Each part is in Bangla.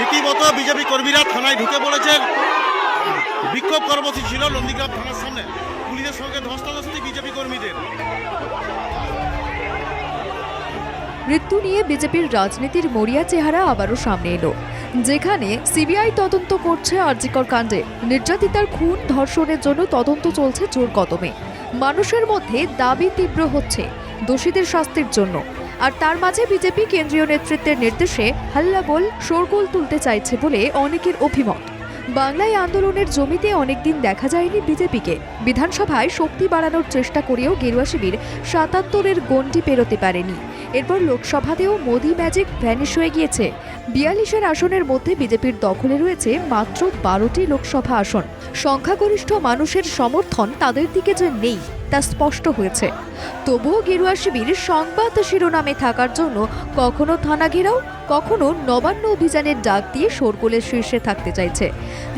বিজেপি কর্মীরা থানায় ঢুকে পড়েছেন বিক্ষোভ কর্মসূচি ছিল নন্দীগ্রাম থানার সামনে। পুলিশের সঙ্গে ধস্তাধস্তি বিজেপি কর্মীদের। মৃত্যু নিয়ে বিজেপির রাজনীতির মরিয়া চেহারা আবারও সামনে এলো। যেখানে সিবিআই তদন্ত করছে আরজিকর কাণ্ডে। নির্যাতিতার খুন ধর্ষণের জন্য তদন্ত চলছে জোর কদমে। মানুষের মধ্যে দাবি তীব্র হচ্ছে দোষীদের শাস্তির জন্য। আর তার মাঝে বিজেপি কেন্দ্রীয় নেতৃত্বের নির্দেশে হাল্লাবোল শোরগোল তুলতে চাইছে বলে অনেকের অভিমত। বাংলায় আন্দোলনের জমিতে অনেকদিন দেখা যায়নি বিজেপিকে। বিধানসভায় শক্তি বাড়ানোর চেষ্টা করেও গেরুয়া শিবির সাতাত্তরের গণ্ডি পেরোতে পারেনি। এরপর লোকসভাতেও মোদি ম্যাজিক ভ্যানিশ হয়ে গিয়েছে। বিয়াল্লিশের আসনের মধ্যে বিজেপির দখলে রয়েছে মাত্র বারোটি লোকসভা আসন। সংখ্যাগরিষ্ঠ মানুষের সমর্থন তাদের দিকে যে নেই, তা স্পষ্ট হয়েছে। তবুও গেরুয়া শিবির সংবাদ শিরোনামে থাকার জন্য কখনো থানা ঘেরাও কখনো নবান্ন অভিযানের ডাক দিয়ে শোরগোলের শীর্ষে থাকতে চাইছে।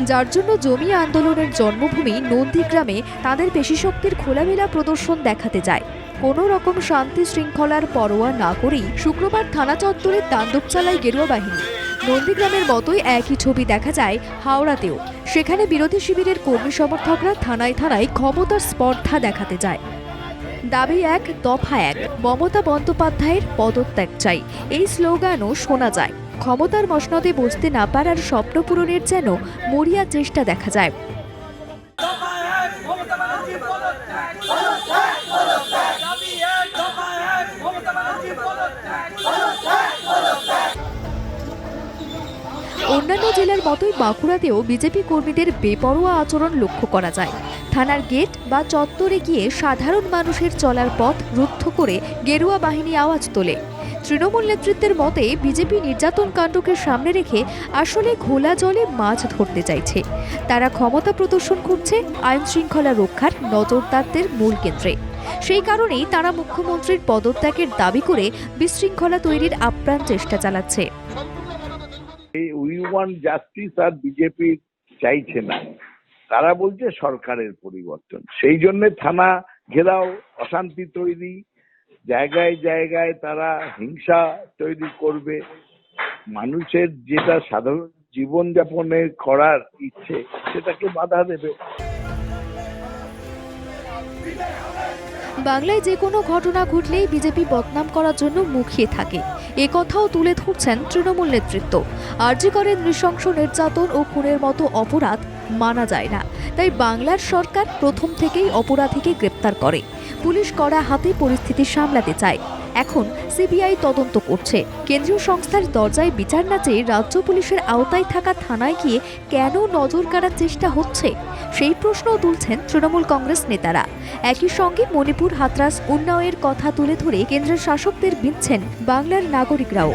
যার জন্য জমি আন্দোলনের জন্মভূমি নন্দীগ্রামে তাদের পেশিশক্তির খোলামেলা প্রদর্শন দেখাতে যায়। কোনো রকম শান্তি শৃঙ্খলার পরোয়া না করেই শুক্রবার থানা চত্বরে তাণ্ডব চালায় গেরুয়া বাহিনী। নন্দীগ্রামের মতোই একই ছবি দেখা যায় হাওড়াতেও। সেখানে বিরোধী শিবিরের কর্মী সমর্থকরা থানায় থানায় ক্ষমতার স্পর্ধা দেখাতে যায়। দাবি এক দফা এক, মমতা বন্দ্যোপাধ্যায়ের পদত্যাগ চাই। এই স্লোগানও শোনা যায়। ক্ষমতার মসনদে বসতে না পারার স্বপ্ন পূরণের যেন মরিয়া চেষ্টা দেখা যায়। অন্যান্য জেলার মতোই বাঁকুড়াতেও বিজেপি কর্মীদের বেপরোয়া আচরণ লক্ষ্য করা যায়। থানার গেট বা চত্বরে গিয়ে সাধারণ মানুষের চলার পথ রুদ্ধ করে গেরুয়া বাহিনী আওয়াজ তোলে। তৃণমূল নেতৃত্বের মতে বিজেপি নির্যাতন কাণ্ডকে সামনে রেখে আসলে ঘোলা জলে মাছ ধরতে চাইছে। তারা ক্ষমতা প্রদর্শন করছে আইন শৃঙ্খলা রক্ষার নজরদারদের মূল কেন্দ্রে। সেই কারণেই তারা মুখ্যমন্ত্রীর পদত্যাগের দাবি করে বিশৃঙ্খলা তৈরির আপ্রাণ চেষ্টা চালাচ্ছে। ওয়ান্ট জাস্টিস আর বিজেপি চাইছে না। তারা বলছে সরকারের পরিবর্তন। সেই জন্য থানা ঘেরাও, অশান্তি তৈরি, জায়গায় জায়গায় তারা হিংসা তৈরি করবে। মানুষের যেটা সাধারণ জীবনযাপনের করার ইচ্ছে, সেটাকে বাধা দেবে। বাংলায় যে কোনো ঘটনা ঘটলেই বিজেপি বদনাম করার জন্য মুখিয়ে থাকে। এ কথাও তুলে ধরছেন তৃণমূল নেতৃত্ব। আরজি করেন নৃশংস নির্যাতন ও খুনের মতো অপরাধ মানা যায় না। তাই বাংলার সরকার প্রথম থেকেই অপরাধীকে গ্রেপ্তার করে। পুলিশ কড়া হাতে পরিস্থিতি সামলাতে চায়। এখন সিবিআই তদন্ত করছে। কেন্দ্রীয় সংস্থার দরজায় বিচার না চেয়ে রাজ্য পুলিশের আওতায় থাকা থানায় গিয়ে কেন নজর কাড়ার চেষ্টা হচ্ছে? সেই প্রশ্নও তুলছেন তৃণমূল কংগ্রেস নেতারা। একই সঙ্গে মণিপুর হাতরাস উন্নয়নের কথা তুলে ধরে কেন্দ্রের শাসকদের বিনছেন বাংলার নাগরিকরাও।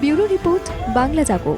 Bureau report, Bangla Jago